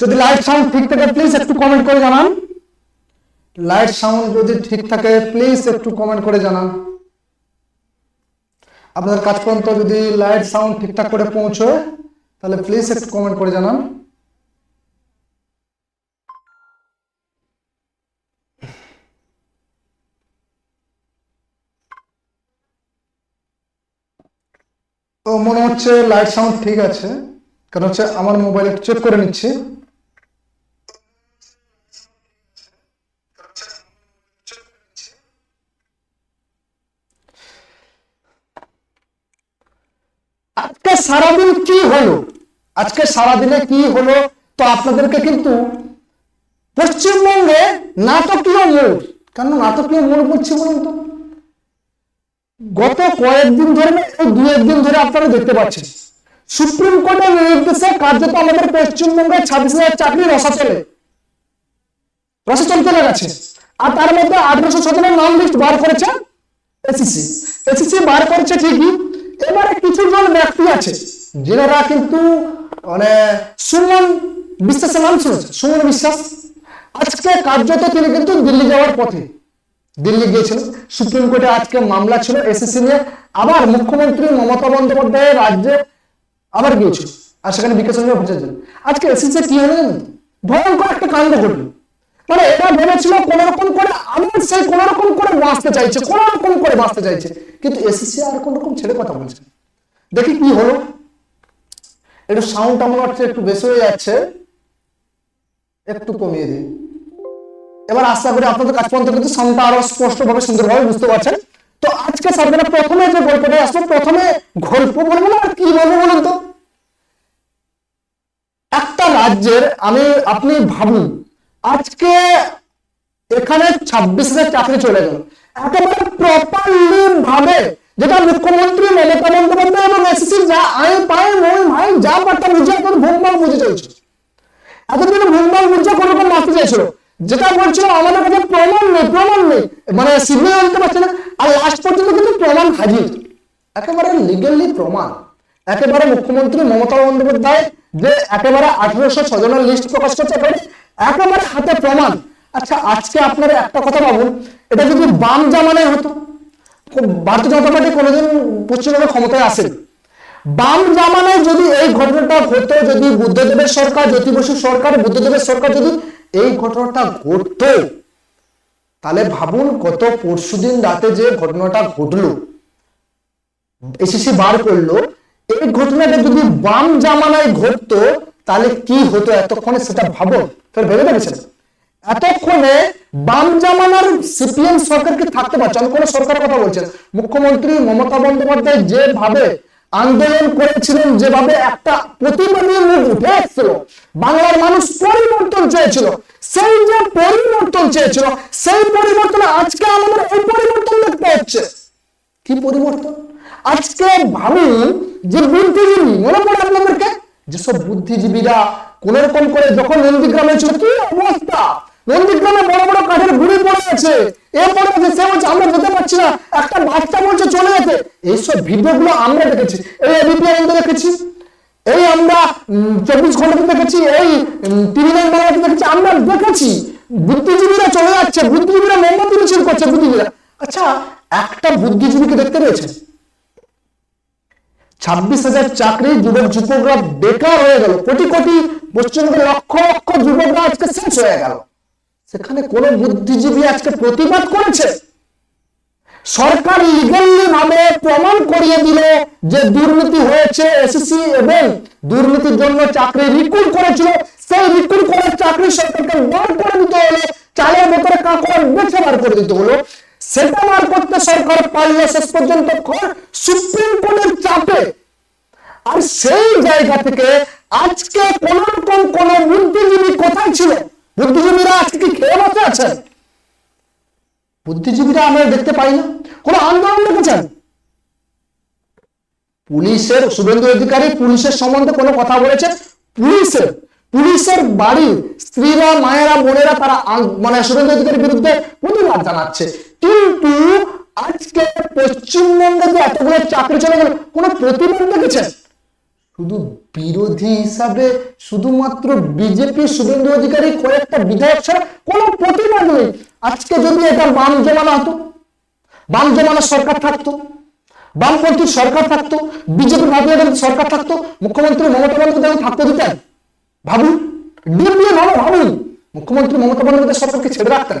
যদি light sound ঠিক থাকে প্লিজ একটু কমেন্ট করে জানান। লাইট সাউন্ড যদি ঠিক থাকে প্লিজ একটু কমেন্ট করে জানান। আপনাদের কাজ পর্যন্ত যদি লাইট সাউন্ড ঠিকঠাক করে পৌঁছয়, তাহলে প্লিজ একটু কমেন্ট করে জানান। মনে হচ্ছে লাইট সাউন্ড ঠিক আছে, কারণ হচ্ছে আমার মোবাইল চেক করে নিচ্ছি আজকে সারাদিন কি হলো? আজকে সারাদিনে কি হলো? তো আপনাদেরকে কিন্তু পশ্চিমবঙ্গে নাটকীয় মোড়, কেন নাটকীয় মোড় বলছি বলুন তো? গত কয়েকদিন ধরে দু একদিন ধরে আপনারা দেখতে পাচ্ছেন, সুপ্রিম কোর্টের নির্দেশে কার্যত আমাদের পশ্চিমবঙ্গে ছাব্বিশ হাজার চাকরি রসা চলে। রসা চলতে গেছে আর তার মধ্যে আঠারোশো সতেরো নাম লিস্ট বার করেছে এসিসি। এসিসি বার করেছে ঠিকই এবারে কিছু জন ব্যক্তি আছে যারা কিন্তু মানে সুমন বিশ্বাসের নাম শুনেছে সুমন বিশ্বাস। আজকে কার্যত তিনি কিন্তু দিল্লি যাওয়ার পথে। দিল্লি গিয়েছিলেন, সুপ্রিম কোর্টে আজকে মামলা ছিল, এসএসসি নিয়ে। আবার মুখ্যমন্ত্রী মমতা বন্দ্যোপাধ্যায় রাজ্যে আবার গিয়েছিল, আর সেখানে বিকাশ আজকে এসএসসি কি হলো ভয়ঙ্কর একটা কাণ্ড ঘটলো। মানে এরা ভেবেছিল কোন রকম করে আবার সেই কোন রকম করে বাঁচতে চাইছে কোন রকম করে বাঁচতে চাইছে। কিন্তু এসএসসি আর কোন রকম ছেড়ে কথা বলছে দেখি কি হলো। একটু সাউন্ড আমার একটু বেশি হয়ে যাচ্ছে। একটু কমিয়ে দিই। এবার আশা করি আপনাদের কাছ পর্যন্ত কিন্তু সাউন্ডটা আরও স্পষ্টভাবে সুন্দরভাবে বুঝতে পারছেন। তো আজকে সার্ভেটা প্রথমে যে গল্পটা আসলো, প্রথমে গল্প বলব না, আর কি বলব বলুন তো? একটা রাজ্যের, আমি, আপনি ভাবুন আজকে এখানে ছাব্বিশ হাজার চাকরি চলে গেল। একেবারে প্রপারলি ভাবে যেটা মুখ্যমন্ত্রী মমতা বন্দ্যোপাধ্যায় এবং এসএসসি যা আয়, পায় মই ভাই, যা পারটা বুঝে এখন ভোগবাগ বুঝে চলছে। এতদিন ভুলভাল বুঝছে কোন রকম মারতে চাইছিল। যেটা বলছিল, আমাদের কাছে প্রমাণ নেই প্রমাণ নেই। মানে সিবিআই আনতে পারছে না। আর লাস্ট পর্যন্ত কিন্তু প্রমাণ হাজির। একেবারে লিগালি প্রমাণ। একেবারে মুখ্যমন্ত্রী মমতা বন্দ্যোপাধ্যায় যে একেবারে আঠারোশো ছজনের লিস্ট প্রকাশ করছে, একেবারে একেবারে হাতে প্রমাণ। আচ্ছা আজকে আপনারা একটা কথা ভাবুন, এটা যদি বাম জামানায় হতো ভারতীয় জনতা পার্টি কোনোদিন পশ্চিমবঙ্গে ক্ষমতায় আসেনি। বাম জামানায় যদি এই ঘটনাটা ঘটতো যদি বুদ্ধদেবের সরকার জ্যোতি বসু সরকার, বুদ্ধদেবের সরকার যদি এই ঘটনাটা ঘটতো, তাহলে ভাবুন কত পরশুদিন রাতে যে ঘটনাটা ঘটলো, এসিসি বার করল, এই ঘটনাটা যদি বাম জামানায় ঘটতো তাহলে কি হতো? এতক্ষণে সেটা ভাবো, ফের ভেবে দেখেছেন এতক্ষণে বাম জামানার সিপিএম সরকার কি থাকতে পারছে? আমি কোন সরকারের কথা বলছেন মুখ্যমন্ত্রী মমতা বন্দ্যোপাধ্যায় যেভাবে আন্দোলন করেছিলেন, যেভাবে একটা প্রতিবাদী মুখ উঠে এসেছিল বাংলার মানুষ পরিবর্তন চেয়েছিল, সেই যে পরিবর্তন চেয়েছিল, সেই পরিবর্তনে আজকে আমাদের এই পরিবর্তন দেখতে হচ্ছে। কি পরিবর্তন? আজকে ভাবুন যে বুদ্ধিজীবী, মনে পড়ে আপনাদেরকে? যেসব বুদ্ধিজীবীরা কোন রকম করে যখন নন্দীগ্রামে ছিল, কি অবস্থা? নন্দীগ্রামে বড় বড় কাঠের গুড়ি পড়ে আছে। এ পড়ে আছে সে বলছে, আমরা যেতে পারছি না। একটা বাচ্চা বলছে, চলে যেতে। এইসব ভিডিও গুলো আমরা দেখেছি। এই এবিপি আনন্দে দেখেছি। এই আমরা চব্বিশ ঘন্টাতে দেখেছি। এই টিভি নাইন বাংলাতে দেখেছি। আমরা দেখেছি। বুদ্ধিজীবীরা চলে যাচ্ছে। বুদ্ধিজীবীরা মোমবাতি মিছিল করছে বুদ্ধিজীবীরা। আচ্ছা একটা বুদ্ধিজীবীকে দেখতে পেয়েছেন? ছাব্বিশ হাজার চাকরি যুবক যুবকরা বেকার হয়ে গেল। কোটি কোটি পশ্চিমবঙ্গের লক্ষ লক্ষ যুবকরা আজকে শেষ হয়ে গেল। সেখানে কোন বুদ্ধিজীবী আজকে প্রতিবাদ করেছে? সরকার লিগালি ভাবে প্রমাণ করিয়ে দিল যে দুর্নীতি হয়েছে এসএসসি এবং দুর্নীতির জন্য চাকরি রিক্রুট করেছিল। সেই রিক্রুট করার চাকরি সরকারকে বার করে দিতে হলো, চালের ভেতরে কাঁকড় বেছে বার করে দিতে হলো। সেটা বার করতে সরকার পারলে শেষ পর্যন্ত সুপ্রিম কোর্টের চাপে। আর সেই জায়গা থেকে আজকে কোন রকম কোন বুদ্ধিজীবী কোথায় ছিল? বুদ্ধিজীবীরা আজকে খেয়ে বসে আছেন বুদ্ধিজীবীরা আমরা দেখতে পাই না। কোন আন্দোলন দেখেছেন পুলিশের, শুভেন্দু অধিকারী পুলিশের সম্বন্ধে কোনো কথা বলেছে? পুলিশের পুলিশের বাড়ির স্ত্রীরা, মায়েরা, বোনেরা তারা মানে শুভেন্দু অধিকারীর বিরুদ্ধে প্রতিবাদ জানাচ্ছে। কিন্তু আজকে পশ্চিমবঙ্গে যে এতগুলো চাকরি চলে গেল, কোনো প্রতিবাদ দেখেছেন? শুধু বিরোধী হিসাবে শুধুমাত্র বিজেপি শুভেন্দু অধিকারী কয়েকটা বিধায়ক ছাড়া কোনো প্রতিবাদ নেই। আজকে যদি এটা বাম জমানা হতো, বাম জমানা সরকার থাকতো, বামপন্থী সরকার থাকতো বিজেপি জনতা সরকার থাকতো, মুখ্যমন্ত্রী মমতা বন্দ্যোপাধ্যায় থাকতে দিতেন, ভাবুন ডিপলি ভাবুন, মুখ্যমন্ত্রী মমতা বন্দ্যোপাধ্যায় সরকারকে ছেড়ে রাখতেন।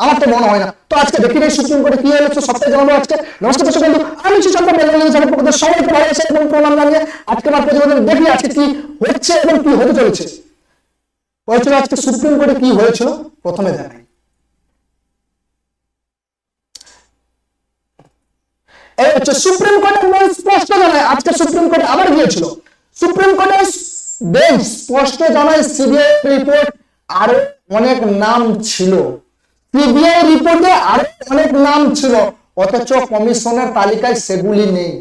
আমার তো মনে হয় না। তো আজকে দেখি নেই সুপ্রিম কোর্টে কি হয়েছে সপ্তাহে জানাব আজকে? নমস্কার দর্শক বন্ধু, আমি সুশান্ত বেঙ্গলি থেকে সবাইকে ভালোবাসা এবং প্রণাম জানিয়ে আজকে আমার প্রতিবেদন দেখি আজকে কি হচ্ছে এবং কি হতে চলেছে। হয়েছিল আজকে সুপ্রিম কোর্টে কি হয়েছিল? প্রথমে দেখাই এই হচ্ছে সুপ্রিম কোর্টের বেঞ্চ স্পষ্ট জানায়, আজকে সুপ্রিম কোর্টে আবার গিয়েছিল। সুপ্রিম কোর্টের বেঞ্চ স্পষ্ট জানায়, সিবিআই রিপোর্ট আরও অনেক নাম ছিল। সিবিআই রিপোর্টে আরও অনেক নাম ছিল, অথচ কমিশনের তালিকায় সেগুলি নেই।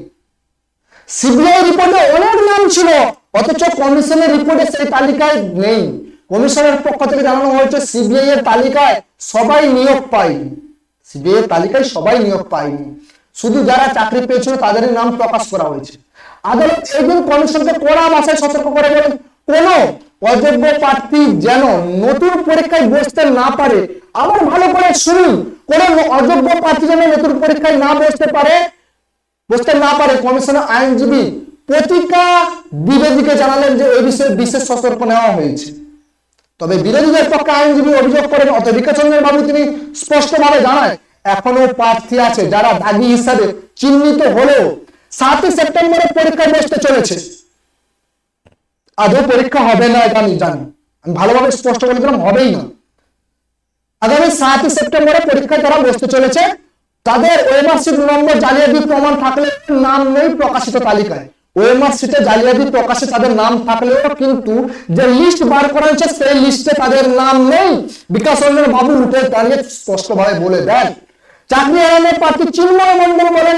সিবিআই রিপোর্টে অনেক নাম ছিল, অথচ কমিশনের রিপোর্টে সেই তালিকায় নেই। কমিশনের পক্ষ থেকে জানানো হয়েছে সিবিআই এর তালিকায় সবাই নিয়োগ পায়নি। সিবিআই এর তালিকায় সবাই নিয়োগ পায়নি। শুধু যারা চাকরি পেয়েছিল তাদের নাম প্রকাশ করা হয়েছে। আদালত একদিন কমিশনকে কড়া ভাষায় সতর্ক করে বলেন? কোন অযোগ্য প্রার্থী যেন নতুন পরীক্ষায় বসতে না পারে, আবার ভালো করে শুনুন। কোন অযোগ্য প্রার্থী যেন নতুন পরীক্ষায় না বসতে পারে, বসতে না পারে। কমিশনের আইনজীবী প্রতিকা দ্বিবেদীকে জানালেন যে এই বিষয়ে বিশেষ সতর্ক নেওয়া হয়েছে। তবে বিরোধীদের পক্ষে আইনজীবী অভিযোগ করেন অতরিকা চন্দ্র বাবু তিনি স্পষ্টভাবে জানায়, এখনও প্রার্থী আছে যারা দাগি হিসাবে চিহ্নিত হলেও সাতই সেপ্টেম্বরে পরীক্ষায় বসতে চলেছে। আদৌ পরীক্ষা হবে না এটা আমি জানি। আমি ভালোভাবে স্পষ্ট বলে দিলাম, হবেই না। আগামী সাতই সেপ্টেম্বরে পরীক্ষায় তারা বসতে চলেছে, তাদের ওয়েমার সিট নম্বর জালিয়াতি প্রমাণ থাকলে নাম নেই প্রকাশিত তালিকায়। ওয়েমার সিটে জালিয়াতি প্রকাশে তাদের নাম থাকলেও কিন্তু যে লিস্ট বার করা হয়েছে, সেই লিস্টে তাদের নাম নেই। বিকাশ রঞ্জন বাবু উঠে দাঁড়িয়ে স্পষ্টভাবে বলে দেন। চাকরি এড়ানোর প্রার্থী চিন্ময় মন্ডল বলেন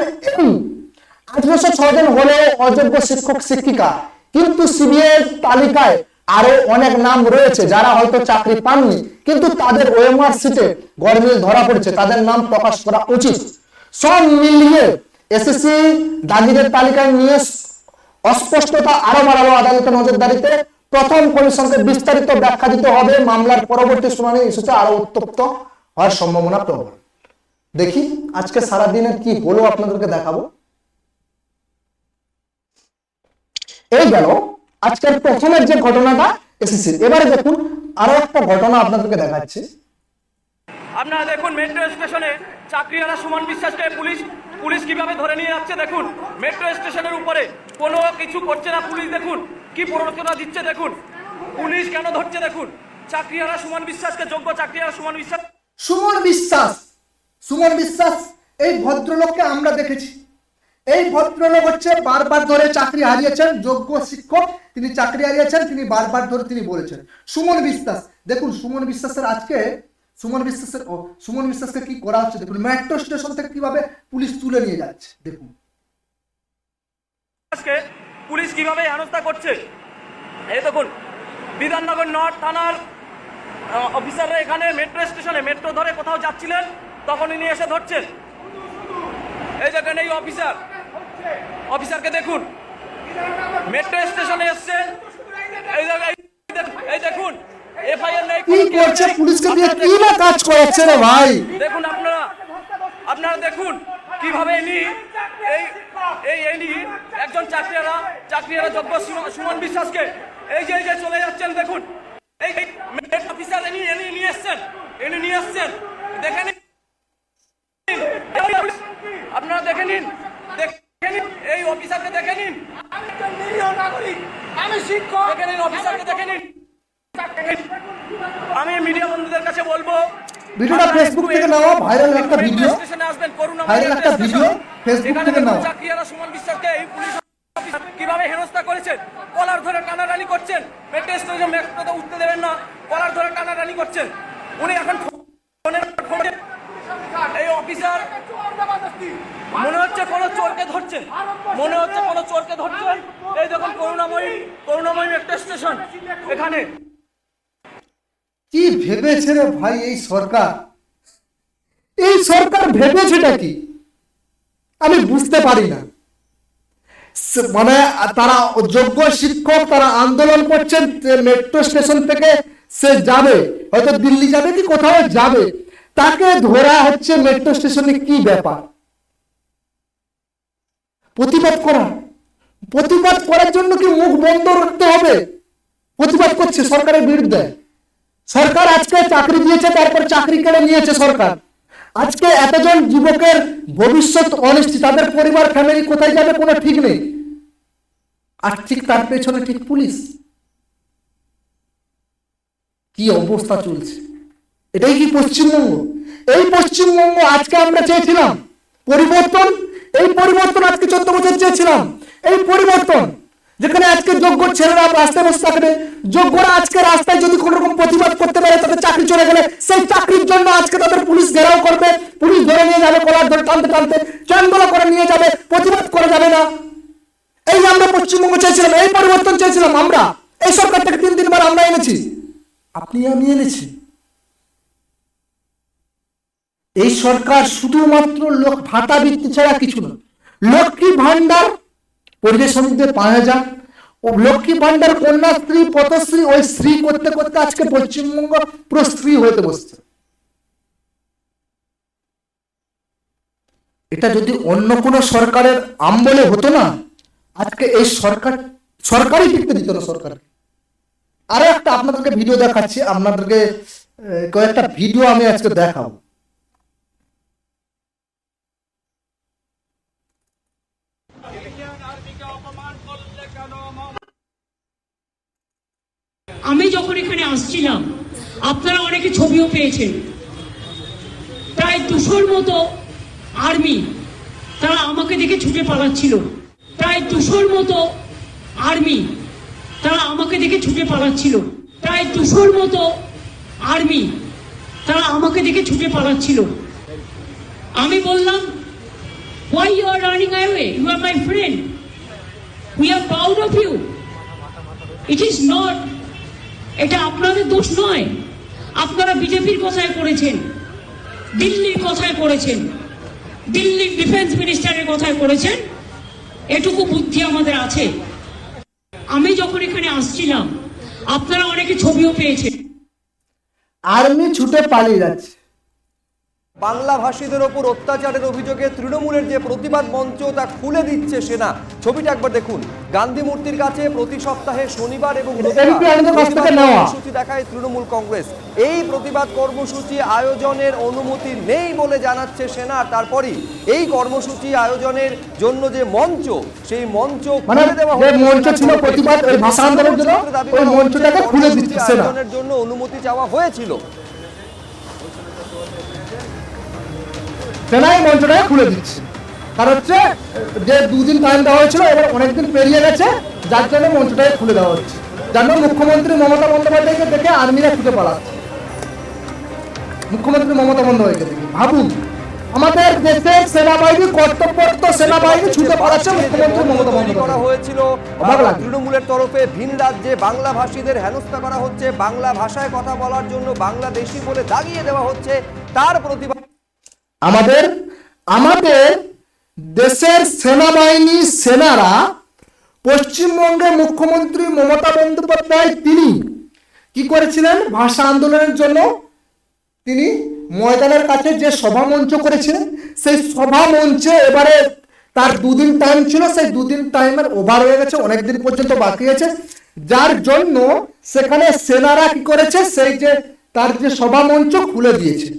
আঠারোশো ছয় জন হলে অযোগ্য শিক্ষক, শিক্ষিকা। কিন্তু সিবিআই তালিকায় আরও অনেক নাম রয়েছে যারা হয়তো চাকরি পাননি, কিন্তু তাদের ওএমআর সিটে গরমিল ধরা পড়েছে। তাদের নাম প্রকাশ করা উচিত। সব মিলিয়ে এসএসসি দাগিদের তালিকায় নিয়ে অস্পষ্টতা আরও বাড়ালো আদালতের নজরদারিতে। প্রথম কমিশনকে বিস্তারিত ব্যাখ্যা দিতে হবে। মামলার পরবর্তী শুনানি ইস্যুতে আরও উত্তপ্ত হওয়ার সম্ভাবনা প্রবল। দেখি আজকে সারাদিনের কি হলো আপনাদেরকে দেখাবো। এই গেল। আজকের প্রথমের যে ঘটনাটা এসেছে এবারে দেখুন আরও একটা ঘটনা আপনাদেরকে দেখাচ্ছি। আপনারা দেখুন মেট্রো স্টেশনে চাকরিহারা সুমন বিশ্বাসকে পুলিশ পুলিশ কীভাবে ধরে নিয়ে যাচ্ছে দেখুন। মেট্রো স্টেশনের উপরে কোনো কিছু করছে না পুলিশ দেখুন। কি প্ররোচনা দিচ্ছে দেখুন। পুলিশ কেন ধরছে দেখুন। চাকরিহারা সুমন বিশ্বাসকে যোগ্য চাকরিহারা সুমন বিশ্বাস সুমন বিশ্বাস সুমন বিশ্বাস এই ভদ্রলোককে আমরা দেখেছি। এই ভদ্রলোক হচ্ছে বারবার ধরে চাকরি হারিয়েছেন, যোগ্য শিক্ষক, তিনি চাকরি হারিয়েছেন, তিনি বারবার ধরে তিনি বলেছেন। সুমন বিশ্বাস, দেখুন সুমন বিশ্বাসের আজকে, সুমন বিশ্বাসের সুমন বিশ্বাসকে কি করা হচ্ছে? দেখুন মেট্রো স্টেশন থেকে কীভাবে পুলিশ তুলে নিয়ে যাচ্ছে, দেখুন। বিশ্বাসকে পুলিশ কীভাবে হেনস্থা করছে? এই দেখুন, বিধাননগর নর্থ থানার অফিসাররা এখানে মেট্রো স্টেশনে মেট্রো ধরে কোথাও যাচ্ছিলেন, তখন ইনি এসে ধরছেন। এই দেখেন এই অফিসার অফিসারকে দেখুন। মেট্রো স্টেশনে এসছেন এই দেখেন। এফআইআর নেই কি করছে পুলিশকে দিয়ে কি না কাজ করাচ্ছে রে ভাই? দেখুন আপনারা আপনারা দেখুন কীভাবে ইনি এই এই ইনি একজন চাকরিয়ারা চাকরিয়ারা যোগ্য সুমন- বিশ্বাসকে এই যে এই যে চলে যাচ্ছেন দেখুন। এই এই মেট অফিসার ইনি ইনি নিয়ে এসছেন ইনি নিয়ে এসছেন। দেখে নিন। আপনারা দেখে নিন। এই অফিসারকে দেখে নিন। আমি শিক্ষক। দেখে নিন অফিসারকে দেখে নিন। আমি মিডিয়া বন্ধুদের কাছে বলব ভিডিওটা ফেসবুক থেকে এই- ভাইরাল একটা ভিডিও। আসবেন, করুণাময়ী ভাইরাল একটা ভিডিও, ফেসবুক এখানে থেকে দেখুন চাকরিয়ারা সুমন বিশ্বাসকে এই পুলিশ কীভাবে হেনস্থা করেছেন। কলার ধরে টানাটানি করছেন। মেট্রো স্টেশনে মেট্রোতে উঠতে দেবেন না কলার ধরে টানাটানি করছেন। উনি এখন ফোনের ফোনে এই অফিসার চোরকে ধরছেন মনে হচ্ছে কোনো চোরকে ধরছেন এই দেখুন করুণাময়ী করুণাময়ী মেট্রো স্টেশন এখানে। কি ভেবেছে রে ভাই এই সরকার? এই সরকার ভেবেছেটা কি? আমি বুঝতে পারি না। মানে তারা যোগ্য শিক্ষক, তারা আন্দোলন করছেন মেট্রো স্টেশন থেকে সে যাবে। হয়তো দিল্লি যাবে কি কোথাও যাবে? তাকে ধরা হচ্ছে মেট্রো স্টেশনে কি ব্যাপার? প্রতিবাদ করা। প্রতিবাদ করার জন্য কি মুখ বন্ধ রাখতে হবে? প্রতিবাদ করছে সরকারের বিরুদ্ধে। সরকার আজকে চাকরি দিয়েছে, তারপর চাকরি কেড়ে নিয়েছে সরকার। আজকে এতজন যুবকের ভবিষ্যৎ অনিশ্চিত, তাদের পরিবার ফ্যামিলি কোথায় যাবে কোনো ঠিক নেই। আর ঠিক তার পেছনে ঠিক পুলিশ। কি অবস্থা চলছে? এটাই কি পশ্চিমবঙ্গ? এই পশ্চিমবঙ্গ আজকে আমরা চেয়েছিলাম পরিবর্তন এই পরিবর্তন আজকে চোদ্দ বছর চেয়েছিলাম। এই পরিবর্তন, যেখানে আজকে যোগ্য ছেলেরা রাস্তায় বসে থাকবে, যোগ্যরা আজকে রাস্তায় যদি কোনো রকম প্রতিবাদ করতে পারে, তাদের চাকরি চলে গেলে সেই চাকরির জন্য আজকে তাদের পুলিশ ঘেরাও করবে, পুলিশ ধরে নিয়ে যাবে, কলার ধরে টানতে টানতে চন্দলা করে নিয়ে যাবে, প্রতিবাদ করা যাবে না। এই আমরা পশ্চিমবঙ্গ চেয়েছিলাম, এই পরিবর্তন চেয়েছিলাম আমরা। এই সরকার থেকে তিন তিনবার আমরা এনেছি। আপনি আমি এনেছি। এই সরকার শুধুমাত্র লোক ভাতা বৃত্তি ছাড়া কিছু না লক্ষ্মী ভান্ডার পরিবেশ শ্রমিকদের পাঁচ হাজার। লক্ষ্মী ভান্ডার কন্যাশ্রী পথশ্রী ওই শ্রী করতে করতে আজকে পশ্চিমবঙ্গ পুরো স্ত্রী হতে বসছে। এটা যদি অন্য কোনো সরকারের আমবলে হতো না, আজকে এই সরকার, সরকারই টিকতে দিত না সরকার আরও একটা আপনাদেরকে ভিডিও দেখাচ্ছি, আপনাদেরকে কয়েকটা ভিডিও আমি আজকে দেখাবো। আমি যখন এখানে আসছিলাম, আপনারা অনেকে ছবিও পেয়েছেন। প্রায় দুশোর মতো আর্মি তারা আমাকে দেখে ছুটে পালাচ্ছিল। প্রায় দুশোর মতো আর্মি তারা আমাকে দেখে ছুটে পালাচ্ছিল। প্রায় দুশোর মতো আর্মি তারা আমাকে দেখে ছুটে পালাচ্ছিল। আমি বললাম why you are running away you are my friend we are proud of you it is not এটা আপনাদের দোষ নয়। আপনারা বিজেপির কথায় করেছেন, দিল্লির কথায় করেছেন, দিল্লির ডিফেন্স মিনিস্টারের কথায় করেছেন। এটুকু বুদ্ধি আমাদের আছে। আমি যখন এখানে আসছিলাম, আপনারা অনেকে ছবিও পেয়েছেন। আর্মি ছুটে পালিয়ে যাচ্ছে। বাংলা ভাষীদের ওপর অত্যাচারের অভিযোগে তৃণমূলের যে প্রতিবাদ মঞ্চ তা খুলে দিচ্ছে সেনা। ছবিটা একবার দেখুন। গান্ধী মূর্তির কাছে প্রতি সপ্তাহে শনিবার এবং। কর্মসূচি দেখায় তৃণমূল কংগ্রেস। এই প্রতিবাদ কর্মসূচি আয়োজনের অনুমতি নেই বলে জানাচ্ছে সেনা। তারপরই এই কর্মসূচি আয়োজনের জন্য যে মঞ্চ সেই মঞ্চ মানে খুলে দেওয়া মঞ্চ ছিল প্রতিবাদ, দাবি মঞ্চটাকে খুলে দিচ্ছে আয়োজনের জন্য অনুমতি চাওয়া হয়েছিল। সেনাই মঞ্চটাকে খুলে দিচ্ছে। কারণ হচ্ছে যে দুদিন টাইম দেওয়া হয়েছিল এবার অনেকদিন পেরিয়ে গেছে যার জন্য মঞ্চটাকে খুলে দেওয়া হচ্ছে। যার জন্য মুখ্যমন্ত্রী মমতা বন্দ্যোপাধ্যায়কে দেখে আর্মিরা ছুটে পালাচ্ছে। মুখ্যমন্ত্রী মমতা বন্দ্যোপাধ্যায়কে দেখে ভাবুন আমাদের দেশের সেনাবাহিনী কর্তব্যরত সেনাবাহিনী ছুটে পালাচ্ছে মুখ্যমন্ত্রী মমতা করা বন্দ্যোপাধ্যায়। হয়েছিল তৃণমূলের তরফে ভিন রাজ্যে বাংলা ভাষীদের হেনস্থা করা হচ্ছে। বাংলা ভাষায় কথা বলার জন্য বাংলাদেশি বলে দাগিয়ে দেওয়া হচ্ছে। তার প্রতিবাদ আমাদের আমাদের দেশের সেনাবাহিনী সেনারা পশ্চিমবঙ্গের মুখ্যমন্ত্রী মমতা বন্দ্যোপাধ্যায় তিনি কি করেছিলেন? ভাষা আন্দোলনের জন্য তিনি ময়দানের কাছে যে সভা মঞ্চ করেছিলেন, সেই সভা মঞ্চে এবারে তার দুদিন টাইম ছিল, সেই দুদিন টাইমের ওভার হয়ে গেছে অনেক দিন পর্যন্ত বাকি আছে। যার জন্য সেখানে সেনারা কি করেছে? সেই যে তার যে সভা মঞ্চ খুলে দিয়েছে।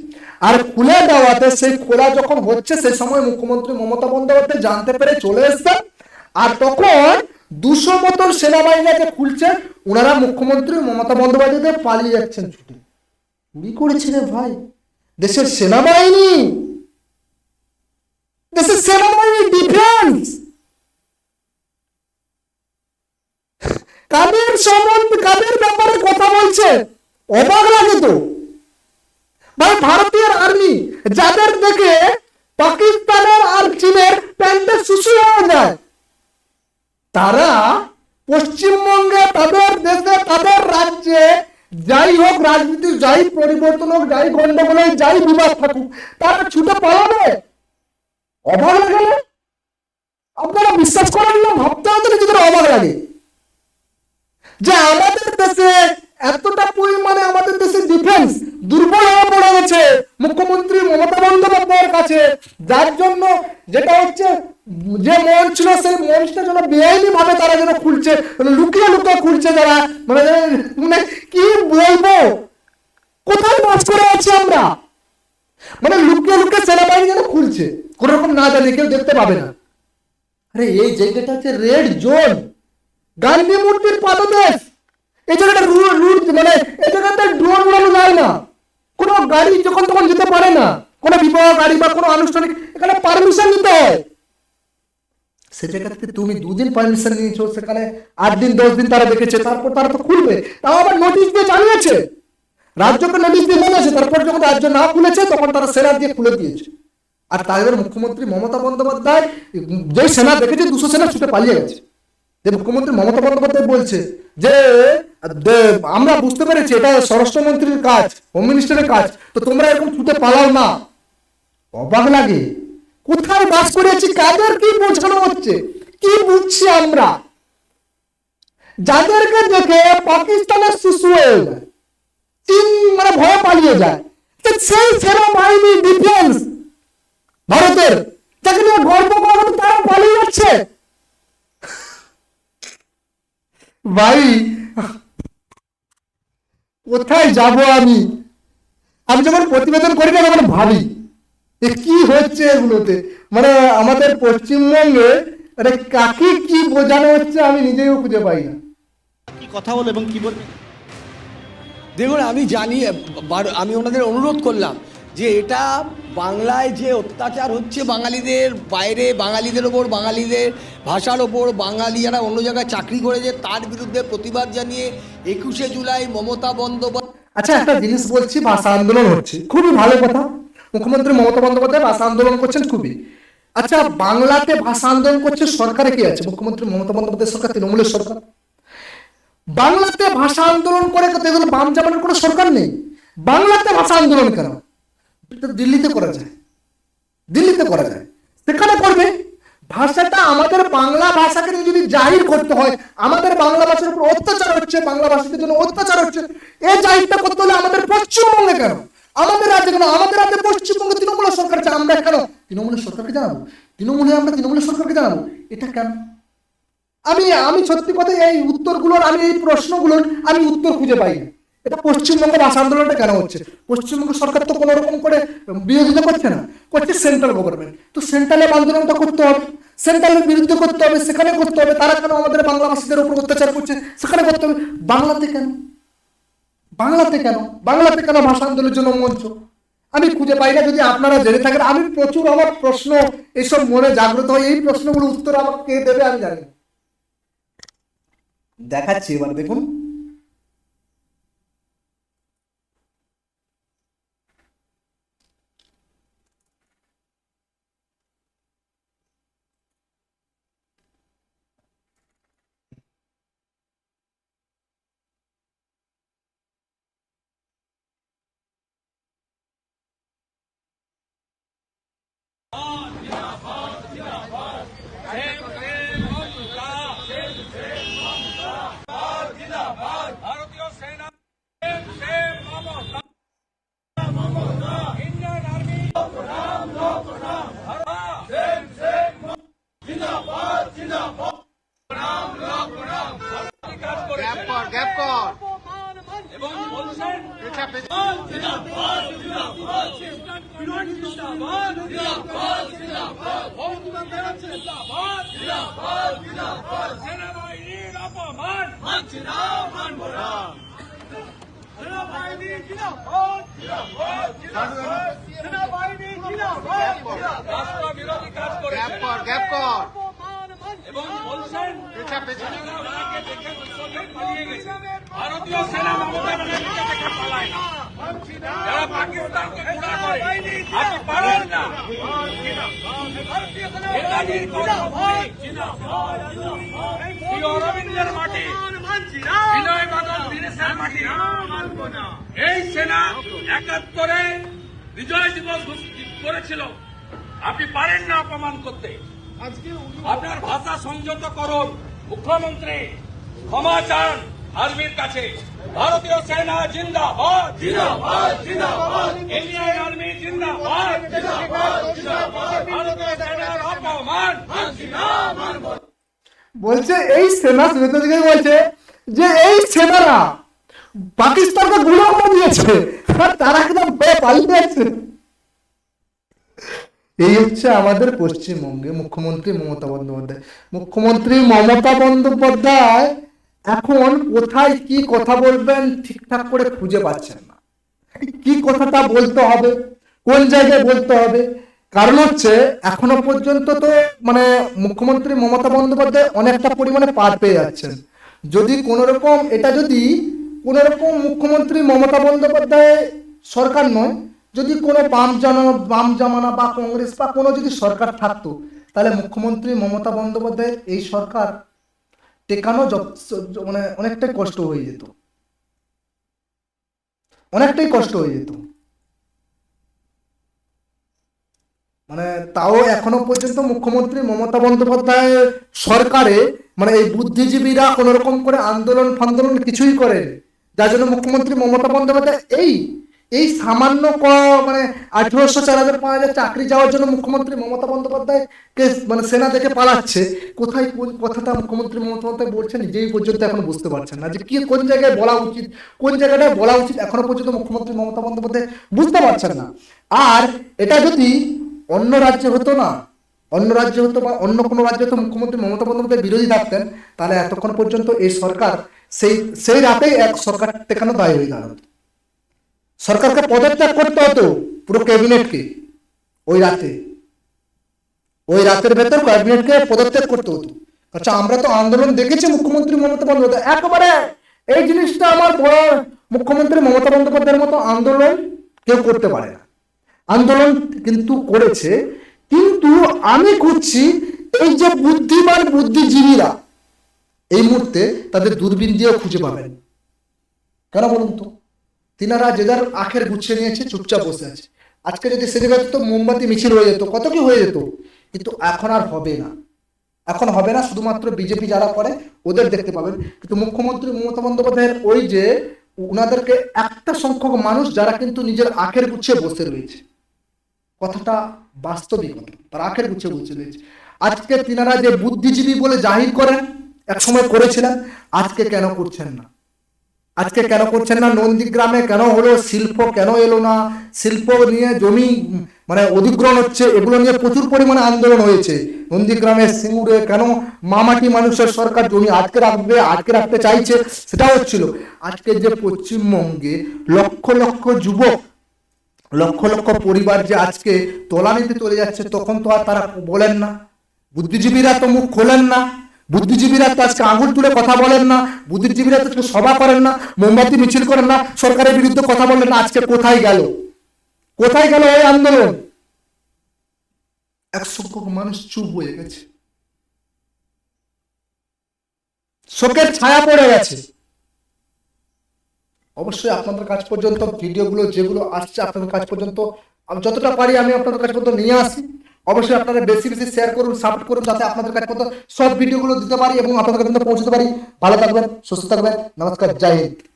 আর খুলে দেওয়াতে সেই খোলা যখন হচ্ছে, সেই সময় মুখ্যমন্ত্রী মমতা বন্দ্যোপাধ্যায় জানতে পেরে চলে এসছেন। আর তখন দুশো মতন সেনাবাহিনীকে খুলছে ওনারা মুখ্যমন্ত্রী মমতা বন্দ্যোপাধ্যায় পালিয়ে যাচ্ছেন ছুটে। চুরি করেছে রে ভাই? দেশের সেনাবাহিনী? দেশের সেনাবাহিনী ডিফেন্স কাদের সম্বন্ধে, কাদের ব্যাপারে কথা বলছে? অবাক লাগে তো। ভাই ভারতীয় আর্মি যাদের দেখে পাকিস্তানের আর চীনের প্যান্টে সুসু হয়ে যায়। তারা পশ্চিমবঙ্গে তাদের দেশে, তাদের রাজ্যে যাই হোক রাজনীতি, যাই পরিবর্তন হোক, যাই গন্ডগোল যাই বিবাদ থাকুক, তারা ছুটে পালাবে। অভাব না? আপনারা বিশ্বাস করেন না? লাগে। যে আমাদের দেশে এতটা পরিমাণে আমাদের দেশের ডিফেন্স দুর্বল হয়ে পড়ে গেছে। মুখ্যমন্ত্রী মমতা বন্দ্যোপাধ্যায়ের কাছে। যার জন্য যেটা হচ্ছে, যে মঞ্চ ছিল, সেই মঞ্চটা যেন বেআইনি ভাবে তারা যেন খুলছে মানে লুকিয়ে লুকিয়ে খুলছে তারা মানে মানে কি বলব? কোথায় বাস করে আছি আমরা? মানে লুকিয়ে লুকিয়ে সেনাবাহিনী যেন খুলছে। কোন রকম না জানি, কেউ দেখতে পাবে না। আরে, এই জায়গাটা হচ্ছে রেড জোন গান্ধী মূর্তির পাদদেশ। এই জায়গাটা রুট মানে এই জায়গাতে ড্রোন উড়ানো যায় না। কোনো গাড়ি যখন তখন যেতে পারে না। কোনো বিবাহ গাড়ি বা কোনো আনুষ্ঠানিক, এখানে পারমিশন নিতে হয়। সে জায়গাতে তুমি দুদিন পারমিশন নিয়েছো, সেখানে আট দিন, দশ দিন তারা দেখেছে, তারপর তারা তো খুলবে। তাও আবার নোটিশ দিয়ে জানিয়েছে। রাজ্যকে নোটিশ দিয়ে বলেছে তারপর যখন রাজ্য না খুলেছে, তখন তারা সেনা দিয়ে খুলে দিয়েছে। আর তাদের মুখ্যমন্ত্রী মমতা বন্দ্যোপাধ্যায় যে সেনা দেখেছে, দুশো সেনা ছুটে পালিয়ে গেছে। যে মুখ্যমন্ত্রী মমতা বন্দ্যোপাধ্যায় বলছে যে আমরা বুঝতে পেরেছি এটা স্বরাষ্ট্রমন্ত্রীর কাজ হোম মিনিস্টারের কাজ, তো তোমরা এরকম ছুটে পালাও না। অবাক লাগে। কোথায় বাস করেছি কাদের কি বোঝানো হচ্ছে? কি বুঝছি আমরা? যাদেরকে দেখে পাকিস্তানের শিশু হয়ে চীন মানে ভয়ে পালিয়ে যায়। সেই সেনা বাহিনী ডিফেন্স ভারতের, যাকে নিয়ে গর্ব মতো তারা পালিয়ে যাচ্ছে। ভাই, কোথায় যাব আমি? আমি যখন প্রতিবেদন করি না, তখন ভাবি, এ কি হচ্ছে এগুলোতে? মানে আমাদের পশ্চিমবঙ্গে কাকে কি বোঝানো হচ্ছে আমি নিজেও খুঁজে পাই না। কথা বলো এবং কি বলবে দেখুন, আমি জানি আমি ওনাদের অনুরোধ করলাম যে এটা বাংলায় যে অত্যাচার হচ্ছে বাঙালিদের বাইরে, বাঙালিদের ওপর, বাঙালিদের ভাষার ওপর বাঙালি যারা অন্য জায়গায় চাকরি করেছে, তার বিরুদ্ধে প্রতিবাদ জানিয়ে একুশে জুলাই মমতা বন্দ্যোপাধ্যায় আচ্ছা একটা জিনিস বলছি ভাষা আন্দোলন হচ্ছে। খুবই ভালো কথা। মুখ্যমন্ত্রী মমতা বন্দ্যোপাধ্যায় ভাষা আন্দোলন করছেন খুবই। আচ্ছা বাংলাতে ভাষা আন্দোলন করছে সরকারে কি আছে? মুখ্যমন্ত্রী মমতা বন্দ্যোপাধ্যায় সরকার, তৃণমূলের সরকার। বাংলাতে ভাষা আন্দোলন করে বাম জামানের কোনো সরকার নেই। বাংলাতে ভাষা আন্দোলন কেন? দিল্লিতে করা যায়। দিল্লিতে করা যায়। সেখানে করবে। ভাষাটা আমাদের বাংলা ভাষাকে যদি জাহির করতে হয়, আমাদের বাংলা ভাষার উপর অত্যাচার হচ্ছে, বাংলা ভাষাদের জন্য অত্যাচার হচ্ছে এই জাহিরটা করতে হলে আমাদের পশ্চিমবঙ্গে কেন? আমাদের রাজ্যে কেন? আমাদের রাজ্যে পশ্চিমবঙ্গে তৃণমূল সরকার আছে, আমরা কেন? তৃণমূলের সরকারকে জানাব? তৃণমূলে আমরা তৃণমূলের সরকারকে জানাব? এটা কেন? আমি আমি সত্যি কথা এই উত্তরগুলোর, আমি এই প্রশ্নগুলোর, আমি উত্তর খুঁজে পাই না এটা পশ্চিমবঙ্গের ভাষা আন্দোলনটা কেন হচ্ছে। পশ্চিমবঙ্গ সরকার তো কোনো রকম করে বিরোধিতা করছে না, করছে সেন্ট্রাল গভর্নমেন্ট তো সেন্ট্রালের আন্দোলনটা করতে হবে সেন্ট্রালের বিরুদ্ধে করতে হবে, সেখানে করতে হবে, তারা কেন আমাদের বাংলা ভাষীদের উপর অত্যাচার করছে? সেখানে করতে হবে। বাংলাতে কেন? বাংলাতে কেন? বাংলাতে কেন ভাষা আন্দোলনের জন্য মঞ্চ? আমি খুঁজে পাই না, যদি আপনারা জেনে থাকেন, আমি প্রচুর আমার প্রশ্ন এইসব মনে জাগ্রত হয়, এই প্রশ্নগুলো উত্তর আমাকে দেবে আমি জানি দেখাচ্ছি এবার, দেখুন ভারতীয় সেনা সেম মমতা ইন্ডিয়ান আর্মি এবং বলছেন সেনাবাহিনীর অপমান মানছি না মানব না সেনাবাহিনী জিন্দাবাদ জিন্দাবাদ জিন্দাবাদ সেনাবাহিনী জিন্দাবাদ রাষ্ট্র বিরোধী কাজ করে গ্যাপ কর। এবং বলছেন পালিয়ে গেছে ভারতীয় সেনা মমতা ব্যানার্জিকে দেখে পালায় না। যারা পাকিস্তানকে গুণা করে আপনি না। নেতাজির অরবিন্দের মাটি বিনয় বাদল দীনেশের মাটি। এই সেনা একাত্তরে বিজয় দিবস করেছিল। আপনি পারেন না অপমান করতে। আপনার ভাষা সংযত করুন মুখ্যমন্ত্রী ক্ষমা চান আর্মির কাছে। ভারতীয় সেনা জিন্দাবাদ। জিন্দাবাদ জিন্দাবাদ। ইন্ডিয়ান আর্মি জিন্দাবাদ। জিন্দাবাদ জিন্দাবাদ। ভারতীয় সেনার অপমান। বলছে এই সেনা বলছে যে এই সেনারা পাকিস্তানকে গুলো দিয়েছে তারা একদম পালিয়ে এই হচ্ছে আমাদের পশ্চিমবঙ্গে মুখ্যমন্ত্রী মমতা বন্দ্যোপাধ্যায়। মুখ্যমন্ত্রী মমতা বন্দ্যোপাধ্যায় এখন কোথায় কি কথা বলবেন ঠিকঠাক করে খুঁজে পাচ্ছেন না। কি কথাটা বলতে হবে, কোন জায়গায় বলতে হবে? কারণ হচ্ছে এখনও পর্যন্ত তো মানে মুখ্যমন্ত্রী মমতা বন্দ্যোপাধ্যায় অনেকটা পরিমাণে পার পেয়ে যাচ্ছেন। যদি কোনো রকম এটা যদি কোনো রকম মুখ্যমন্ত্রী মমতা বন্দ্যোপাধ্যায় সরকার নয় যদি কোনো বাম জানা, বাম জামানা বা কংগ্রেস বা কোনো যদি সরকার থাকতো, তাহলে মুখ্যমন্ত্রী মমতা বন্দ্যোপাধ্যায়ের এই সরকার টেকানো মানে অনেকটাই কষ্ট হয়ে যেত। অনেকটাই কষ্ট হয়ে যেত। মানে তাও এখনও পর্যন্ত মুখ্যমন্ত্রী মমতা বন্দ্যোপাধ্যায় সরকারে মানে এই বুদ্ধিজীবীরা কোনো রকম করে আন্দোলন ফান্দোলন কিছুই করেন। যার জন্য মুখ্যমন্ত্রী মমতা বন্দ্যোপাধ্যায় এই এই সামান্য ক- মানে আঠেরোশো চার হাজার পাঁচ হাজার চাকরি যাওয়ার জন্য মুখ্যমন্ত্রী মমতা বন্দ্যোপাধ্যায় কে মানে সেনা থেকে পালাচ্ছে, কোথায় কোন কথাটা মুখ্যমন্ত্রী মমতা বন্দ্যোপাধ্যায় বলছেন নিজেই পর্যন্ত এখন বুঝতে পারছেন না যে কি, কোন জায়গায় বলা উচিত, কোন জায়গাটায় বলা উচিত এখনও পর্যন্ত মুখ্যমন্ত্রী মমতা বন্দ্যোপাধ্যায় বুঝতে পারছেন না। আর এটা যদি অন্য রাজ্যে হতো না, অন্য রাজ্যে হতো বা অন্য কোনো রাজ্যে হতো মুখ্যমন্ত্রী মমতা বন্দ্যোপাধ্যায় বিরোধী থাকতেন, তাহলে এতক্ষণ পর্যন্ত এই সরকার সেই সেই রাতেই এক সরকার টেকানো দায় হয়ে দাঁড়াতো। সরকারকে পদত্যাগ করতে হতো পুরো ক্যাবিনেটকে। ওই রাতে। ওই রাতের ভেতর ক্যাবিনেটকে পদত্যাগ করতে হতো। আচ্ছা আমরা তো আন্দোলন দেখেছি মুখ্যমন্ত্রী মমতা বন্দ্যোপাধ্যায়। একেবারে এই জিনিসটা আমার বড় মুখ্যমন্ত্রী মমতা বন্দ্যোপাধ্যায়ের মতো আন্দোলন কেউ করতে পারে না। আন্দোলন কিন্তু করেছে। কিন্তু আমি খুঁজছি এই যে বুদ্ধিমান বুদ্ধিজীবীরা এই মুহূর্তে তাদের দূরবীন দিয়েও খুঁজে পাবেন। কেন বলুন তো? তিনারা যে যার আখের গুছিয়ে নিয়েছে, চুপচাপ বসে আছে। আজকে যদি সে জায়গায় তো মোমবাতি মিছিল হয়ে যেত, কত কি হয়ে যেত? কিন্তু এখন আর হবে না। এখন হবে না, শুধুমাত্র বিজেপি যারা করে, ওদের দেখতে পাবেন। কিন্তু মুখ্যমন্ত্রী মমতা বন্দ্যোপাধ্যায়ের ওই যে ওনাদেরকে একটা সংখ্যক মানুষ যারা কিন্তু নিজের আখের গুছিয়ে বসে রয়েছে। কথাটা বাস্তবিকতা তার আখের গুছিয়ে বসে রয়েছে। আজকে তিনারা যে বুদ্ধিজীবী বলে জাহির করেন এক সময় করেছিলেন, আজকে কেন করছেন না? আজকে কেন করছেন না? নন্দীগ্রামে কেন হলো? শিল্প কেন এলো না? শিল্প নিয়ে জমি মানে অধিগ্রহণ হচ্ছে, এগুলো নিয়ে প্রচুর পরিমাণে আন্দোলন হয়েছে। নন্দীগ্রামে সিঙ্গুরে কেন মামাটি মানুষের সরকার জমি আটকে রাখবে, আটকে রাখতে চাইছে? সেটাও হচ্ছিল। আজকে যে পশ্চিমবঙ্গে লক্ষ লক্ষ যুবক, লক্ষ লক্ষ পরিবার যে আজকে তলানিতে চলে যাচ্ছে, তখন তো আর তারা বলেন না। বুদ্ধিজীবীরা তো মুখ খোলেন না। বুদ্ধিজীবীরা তো আজকে আঙুল তুলে কথা বলেন না, বুদ্ধিজীবীরা তো সভা করেন না, মোমবাতি মিছিল করেন না, সরকারের বিরুদ্ধে কথা বলেন না, আজকে কোথায় গেল? কোথায় গেল এই আন্দোলন? এক সংখ্যক মানুষ চুপ হয়ে গেছে। শোকের ছায়া পড়ে গেছে। অবশ্যই আপনাদের কাছ পর্যন্ত ভিডিওগুলো, যেগুলো আসছে আপনাদের কাছ পর্যন্ত যতটা পারি আমি আপনাদের কাছ পর্যন্ত নিয়ে আসি। অবশ্যই আপনারা বেশি বেশি শেয়ার করুন সাপোর্ট করুন, যাতে আপনাদের কাছে কত সব ভিডিওগুলো দিতে পারি এবং আপনাদের কাছে পৌঁছতে পারি। ভালো থাকবেন, সুস্থ থাকবেন, নমস্কার, জয় হিন্দ।